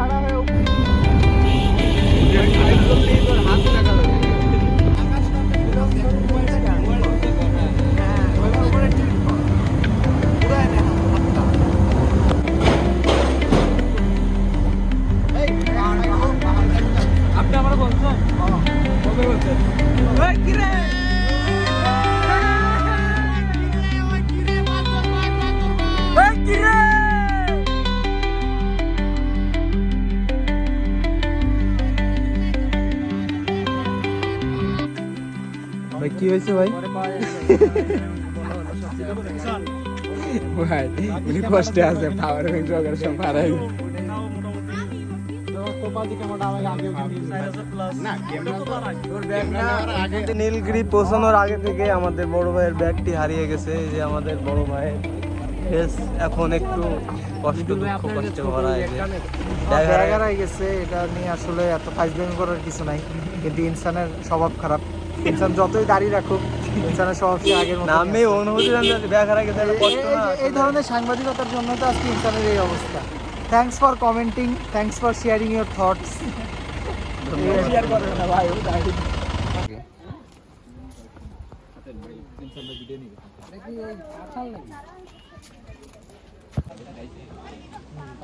খাড়া হয়ে কি হয়েছে ভাই? ভাই উনি কষ্টে আছে পাওয়ার ব্যাংক জোগাড় সব হারাই। নীলগিরি পৌঁছানোর আগে থেকে আমাদের বড় ভাইয়ের ব্যাগটি হারিয়ে গেছে এই যে আমাদের বড় ভাইয়ের এখন একটু কষ্ট দুঃখ কষ্টে ভরা এই যে ব্যাগ হারায়- হারাই গেছে এটা নিয়ে আসলে এত ফাইজলামি করার কিছু নাই। কিন্তু ইনসানের স্বভাব খারাপ। ইনসান যতই দাঁড়িয়ে রাখুক ইনসানের স্বভাব সে আগের মতো আমি অনুভূতি কষ্ট না এই ধরনের সাংবাদিকতার জন্য তো আজকে ইনসানের এই অবস্থা। Thanks for commenting thanks for sharing your thoughts share করবেন না ভাই এটা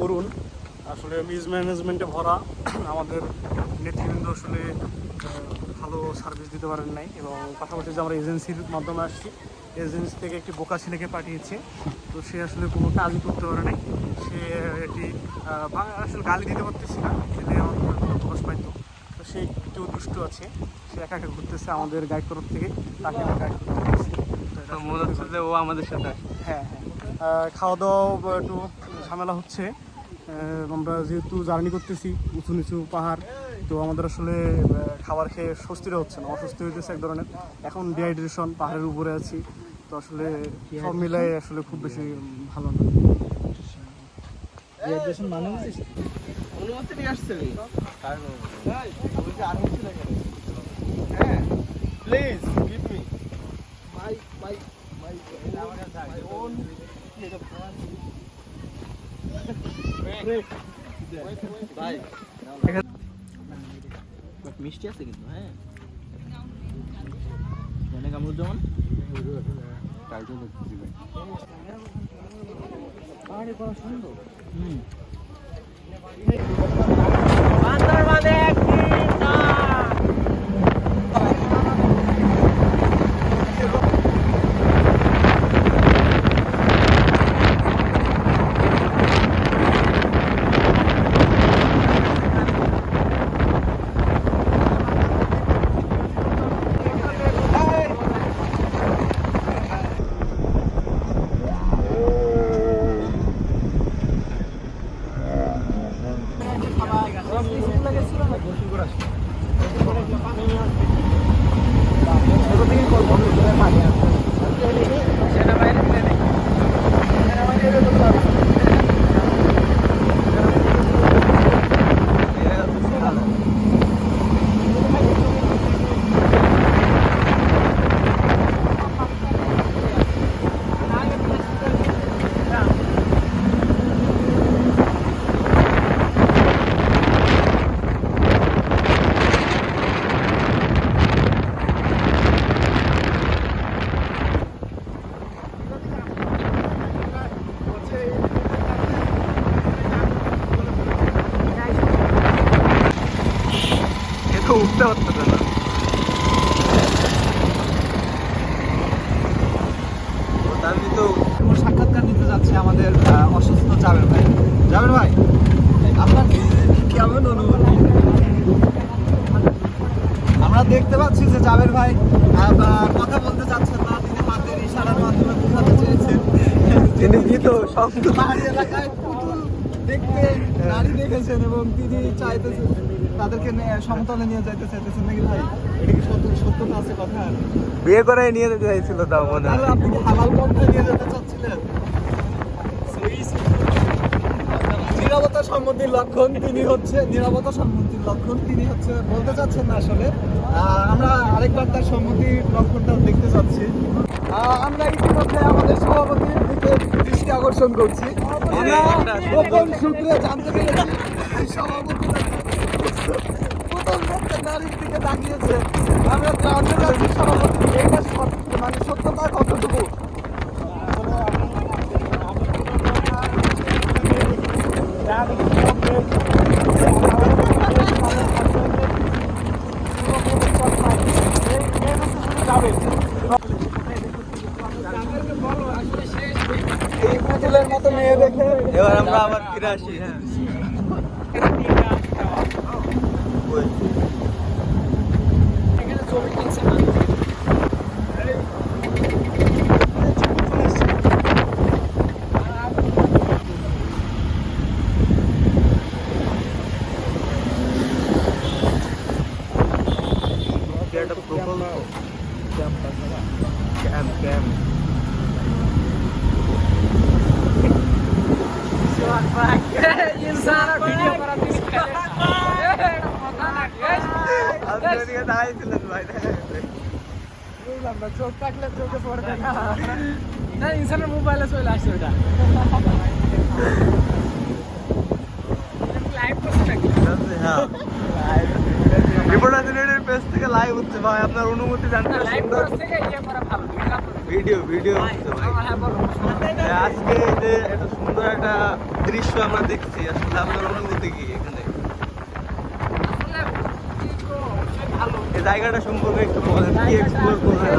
করুণ আসলে মিসম্যানেজমেন্টে ভরা। আমাদের নেতৃবৃন্দ আসলে ভালো সার্ভিস দিতে পারেন নাই এবং পাশাপাশি যে আমরা এজেন্সির মাধ্যমে আসছি এজেন্সি থেকে একটি বোকা ছেলেকে পাঠিয়েছে। তো সে আসলে কোনো কাজই করতে পারে নাই। সে এটি আসলে গালি দিতে পারতেছি না ছেলে আমার প্রকাশ পাইতো। তো সে একটু দুষ্ট আছে সে একা একা ঘুরতেছে আমাদের গাইড তরফ থেকে তাকে গাইড করতে তো মনে হচ্ছে যে ও আমাদের সাথে হ্যাঁ হ্যাঁ। খাওয়া দাওয়া একটু ঝামেলা হচ্ছে। আমরা যেহেতু জার্নি করতেছি উঁচু নিচু পাহাড় তো আমাদের আসলে খাবার খেয়ে স্বস্তিটা হচ্ছে না অস্বস্তি হইতেছে এক ধরনের এখন ডিহাইড্রেশন পাহাড়ের উপরে আছি তো আসলে সব মিলাই আসলে খুব বেশি ভালো না অনুমতি নিয়ে আসছে প্লিজ গিভ মি মিষ্টি আছে কিন্তু হ্যাঁ। কামরুজ্জামান পাহাড়ে করা সুন্দর হুম এ তো উঠতে পারতেছে না আমি তো সাক্ষাৎকার নিতে যাচ্ছে আমাদের অসুস্থ জাবের ভাই। জাবের ভাই আপনার কেমন অনুভূতি? আমরা দেখতে পাচ্ছি যে জাবের ভাই কথা বলতে চাচ্ছেন না তিনি হাতের ইশারার মাধ্যমে বোঝাতে চেয়েছেন। তিনি ভীত পাহাড়ি এলাকায় পুতুল দেখতে নারী দেখেছেন এবং তিনি চাইতেছেন তাদেরকে সমতলে নিয়ে যাইতে চাইতেছেন নাকি ভাই? এটা কি সত্য সত্যতা আছে কথা? বিয়ে করে নিয়ে যেতে চাইছিল তাও মনে হয়। আপনি হালাল পন্থায় নিয়ে যেতে চাচ্ছিলেন নিরাপত্তা সম্মতির লক্ষণ তিনি হচ্ছে, নিরাপত্তা সম্মতির লক্ষণ তিনি হচ্ছে বলতে চাচ্ছেন না আসলে। আমরা আরেকবার তার সম্মতির লক্ষণটা দেখতে চাচ্ছি। আমরা ইতিমধ্যে আমাদের সভাপতির দিকে দৃষ্টি আকর্ষণ করছি। আমরা সূত্রে জানতে পেরেছি সভাপতি দিকে আমরা জানতে চাচ্ছি সভাপতি সত্য- মানে সত্যতা কতটুকু এই পুতুলের মতো মেয়ে দেখে এবার আমরা আবার ফিরে আসি হ্যাঁ ওই। কি একটা প্রকল্প ক্যাম্প ক্যাম্প ইনসান ভিডিও করা তিনি খেলে এটা কথা না আপনি ওদিকে দাঁড়াইছিলেন ভাই দেখা গেছে। বুঝলাম না চোখ থাকলে চোখে পড়বে না। না ইনসানের মোবাইলে চলে আসছে ওটা লাইভ করছে নাকি? হ্যাঁ। আপনার অনুমতি জানতে ভিডিও ভিডিও আজকে যে সুন্দর একটা দৃশ্য আমরা দেখছি আসলে আপনার অনুভূতি কি এখানে আসলে কি তো অবশ্যই ভালো এই জায়গাটা সম্পর্কে একটু বলেন, কি এক্সপ্লোর করবেন।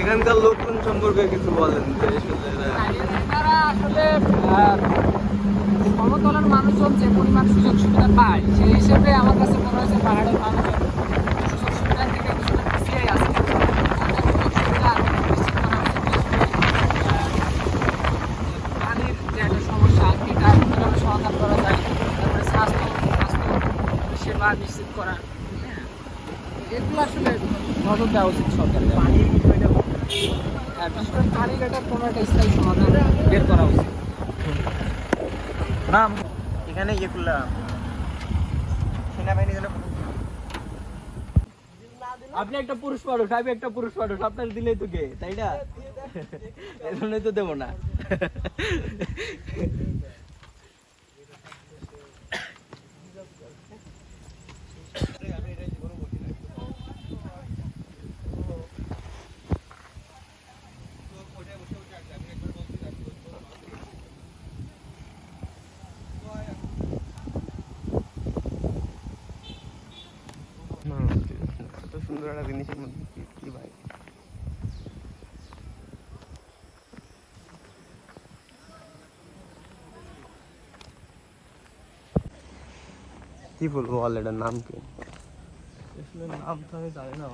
এখানকার লোকজন সম্পর্কে কিছু বলেন, যে এনারা আসলে মানুষজন যে পরিমাণ সুযোগ সুবিধা পায়, সেই হিসেবে আমার কাছে মনে হয়েছে পাহাড়ের মানুষজন সুযোগ সুবিধা থেকে পানির যে একটা সমস্যা সমাধান করা যায় স্বাস্থ্য স্বাস্থ্য সেবা নিশ্চিত করা। হ্যাঁ আসলে উচিত হ্যাঁ কোনো একটা বের করা উচিত। নাম এখানে ইয়ে করলাম। সেনাবাহিনী আপনি একটা পুরুষ মানুষ, আমি একটা পুরুষ মানুষ, আপনার দিলেই তো গে তাই না? এজন্যই তো দেবো না। কি বলব বল এটার নাম কি? নাম তো আমি জানি না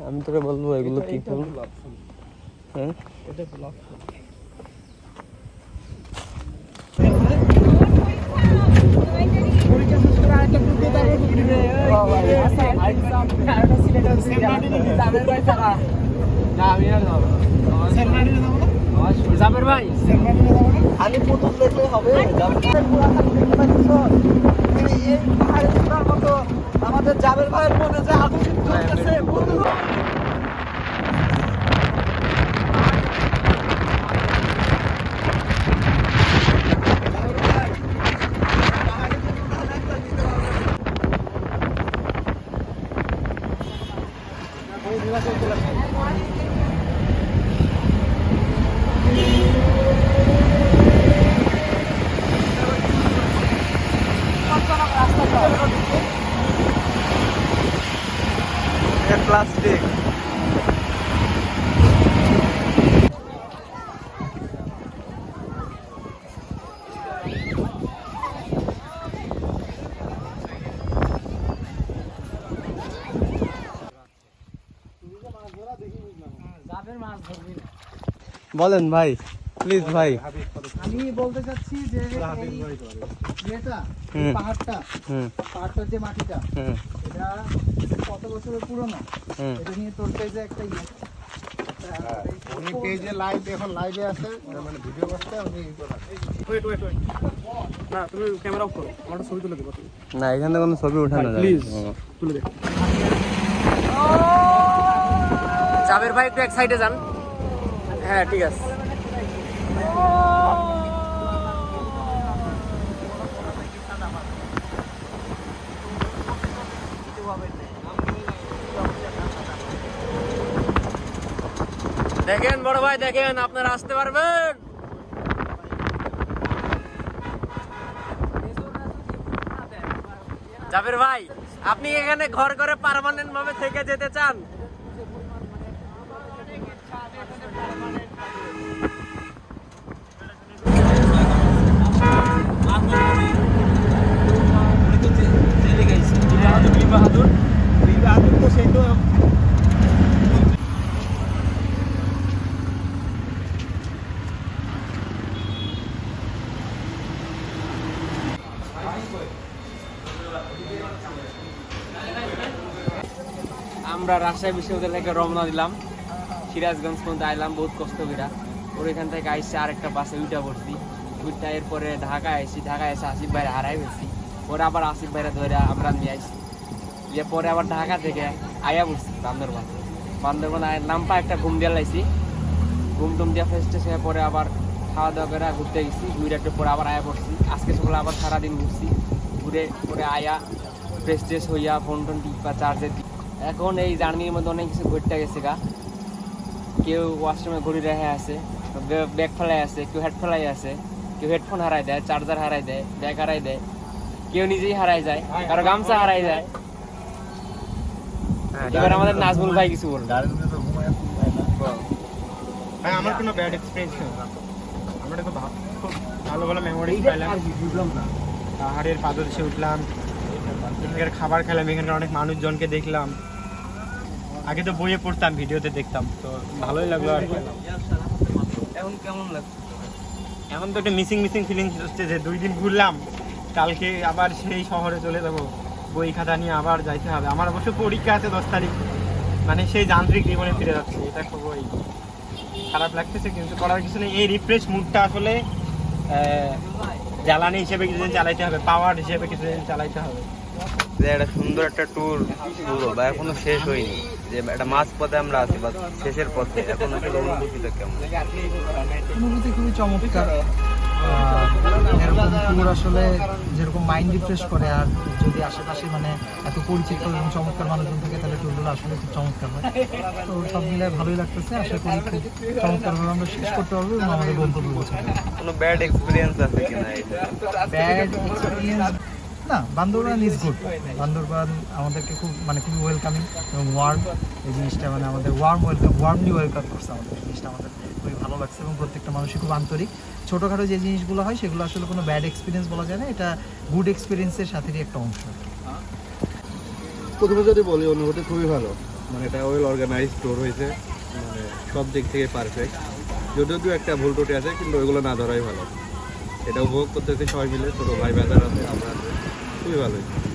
আমি তোকে বলব এগুলো কি ফুল হ্যাঁ? এটা গোলাপ ফুল জাবের ভাই? খালি পুতুল দেখলে হবে। এই মতো। আমাদের জাবের ভাইয়ের মনে যে আগুন জ্বলতেছে পুতুল। প্লাস্টিক জাবের মাছ ধরবি বলেন ভাই প্লিজ ভাই। আমি বলতে চাচ্ছি যে। পাহাড়টা পাহাড়টার যে মাটিটা এটা কত বছরের পুরনো? এটা নিয়ে তোর পেজে একটা ইয়ে। উনি পেজে লাইভ এখন লাইভে আছে। মানে ভিডিও করতে উনি ওয়েট ওয়েট ওয়েট না তুমি ক্যামেরা অফ করো। আমার ছবি তুলে দেবো। না এখান থেকে কোনো ছবি ওঠানো। তুলে দে। জাবের ভাই একটু এক সাইডে যান। হ্যাঁ ঠিক আছে। দেখেন বড় ভাই দেখেন আপনারা আসতে পারবেন জাবের ভাই আপনি এখানে ঘর করে পার্মানেন্ট ভাবে থেকে যেতে চান আমরা রাজশাহী বিশ্ববিদ্যালয় থেকে রওনা দিলাম। সিরাজগঞ্জ পর্যন্ত আইলাম, বহুত কষ্ট করে ওর এখান থেকে আইসি আরেকটা বাসে উইটা পড়ছি উইটা এরপরে ঢাকায় আইসি, ঢাকায় এসে আসিফ ভাইরা হারাই ফেলছি। পরে আবার আসিফ ভাইরা ধরে আমরা নিয়ে আইসি। দিয়ে পরে আবার ঢাকা থেকে আয়া পড়ছি বান্দরবান। বান্দরবান আয়ের নামপা একটা ঘুম দিয়ে লাইছি। ঘুম টুম দিয়ে ফ্রেশ ট্রেশ হয়ে পরে আবার খাওয়া দাওয়া করে ঘুরতে গেছি। ঘুরে একটু পরে আবার আয়া পড়ছি। আজকে সকালে আবার সারাদিন ঘুরছি। ঘুরে পরে আয়া ফ্রেশ ট্রেশ হইয়া ফোন টোন টিপা। চার্জে এখন এই জার্নির মধ্যে অনেক কিছু ঘুরতে গেছে গা। কেউ ওয়াশরুমে ঘুরি রেখে আছে ব্যাগ ফেলাই আছে কেউ হেড ফেলাই আছে কেউ হেডফোন হারাই দেয় চার্জার হারাই দেয় ব্যাগ হারাই দেয় কেউ নিজেই হারাই যায় কারও গামছা হারাই যায়। এবার আমাদের নাজমুল ভাই কিছু বলুন। ভাই আমার কোনো ব্যাড এক্সপিরিয়েন্স নেই। আমরা তো ভালো ভালো মেমোরি পাইলাম। পাহাড়ের পাদদেশে উঠলাম এখানকার খাবার খেলাম এখানকার অনেক মানুষজনকে দেখলাম। আগে তো বইয়ে পড়তাম ভিডিওতে দেখতাম তো ভালোই লাগল আর এখন কেমন লাগছে? এখন তো একটা মিসিং মিসিং ফিলিংস হচ্ছে যে দুই দিন ঘুরলাম কালকে আবার সেই শহরে চলে যাব বই খাতা নিয়ে আবার যাইতে হবে। আমার অবশ্য পরীক্ষা আছে দশ তারিখ মানে সেই যান্ত্রিক জীবনে ফিরে যাচ্ছে এটা খুবই খারাপ লাগতেছে কিন্তু করার কিছু নেই। এই রিফ্রেশ মুডটা আসলে আহ, জ্বালানি হিসেবে কিছুদিন চালাইতে হবে পাওয়ার হিসেবে কিছুদিন চালাইতে হবে। যে একটা সুন্দর একটা ট্যুর শুরু বা এখনও শেষ হয়নি। যে একটা মাঝ পথে আমরা আছি বা শেষের পথে এখন আসলে অনুভূতিটা কেমন? অনুভূতি খুবই চমৎকার। এরকম ট্যুর আসলে যেরকম মাইন্ড রিফ্রেশ করে আর যদি আশেপাশে মানে এত পরিচিত এবং চমৎকার মানুষজন থাকে তাহলে ট্যুরগুলো আসলে খুব চমৎকার হয়। তো সব মিলে ভালোই লাগতেছে আশা করি খুব চমৎকারভাবে আমরা শেষ করতে পারব এবং আমাদের গন্তব্যে পৌঁছাতে কোনো ব্যাড এক্সপিরিয়েন্স আছে কিনা ব্যাড এক্সপিরিয়েন্স না, বান্দরবান ইজ গুড বান্দরবান আমাদেরকে খুব মানে খুবই ওয়েলকামিং এবং ওয়ার্ম এই জিনিসটা মানে আমাদের ওয়ার্ম ওয়েলকাম ওয়ার্মলি ওয়েলকাম করছে আমাদের জিনিসটা আমাদের খুবই ভালো লাগছে এবং প্রত্যেকটা মানুষই খুব আন্তরিক। ছোটোখাটো যে জিনিসগুলো হয়, সেগুলো আসলে কোনো ব্যাড এক্সপিরিয়েন্স বলা যায় না, এটা গুড এক্সপিরিয়েন্সের সাথেই একটা অংশ। প্রথমে যদি বলি, অনুভূতি খুবই ভালো। মানে এটা ওয়েল অর্গানাইজ ট্যুর হয়েছে মানে সব দিক থেকে পারফেক্ট যদিও দু একটা ভুল ত্রুটি আছে, কিন্তু ওইগুলো না ধরাই ভালো। এটা উপভোগ করতেছি সবাই মিলে, ছোটো ভাই বাজার আছে, আমরা খুবই ভালো। হয়েছে